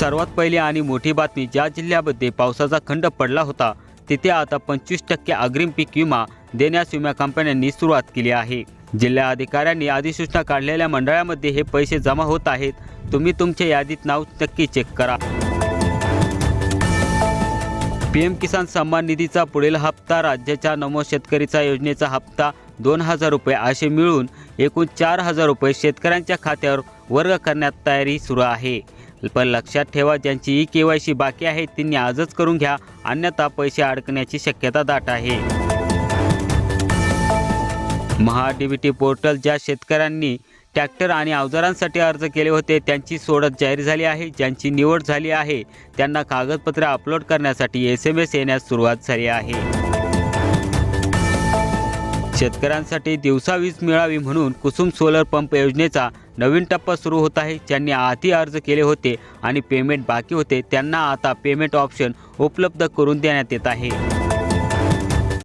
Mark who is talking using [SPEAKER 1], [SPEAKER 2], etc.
[SPEAKER 1] सर्वात पहिली आणि मोठी बातमी ज्या जिल्ह्यामध्ये पावसाचा खंड पडला होता तिथे आता पंचवीस टक्के अग्रिम पीक विमा देण्यास विमा कंपन्यांनी सुरुवात केली आहे. जिल्हा अधिकाऱ्यांनी अधिसूचना काढलेल्या मंडळामध्ये हे पैसे जमा होत आहेत. तुम्ही तुमच्या यादीत नाव नक्की चेक करा. पीएम किसान सन्मान निधीचा पुढील हप्ता राज्याच्या नमो शेतकरीचा योजनेचा हप्ता दोन हजार रुपये असे मिळून एकूण चार हजार रुपये शेतकऱ्यांच्या खात्यावर वर्ग करण्यात तयारी सुरू आहे. पण लक्षात ठेवा ज्यांची ई के वाय सी बाकी आहे त्यांनी आजच करून घ्या. अन्यथा पैसे अडकण्याची शक्यता दाट आहे. महा डी टी पोर्टल ज्या शेतकऱ्यांनी ट्रॅक्टर आणि अवजारांसाठी अर्ज केले होते त्यांची सोडत जाहीर झाली आहे. ज्यांची निवड झाली आहे त्यांना कागदपत्रे अपलोड करण्यासाठी एस एम एस येण्यास सुरुवात झाली आहे. शेतकऱ्यांसाठी दिवसा वीज मिळावी म्हणून कुसुम सोलर पंप योजनेचा नवीन टप्पा सुरू होत आहे. ज्यांनी आधी अर्ज केले होते आणि पेमेंट बाकी होते त्यांना आता पेमेंट ऑप्शन उपलब्ध करून देण्यात येत आहे.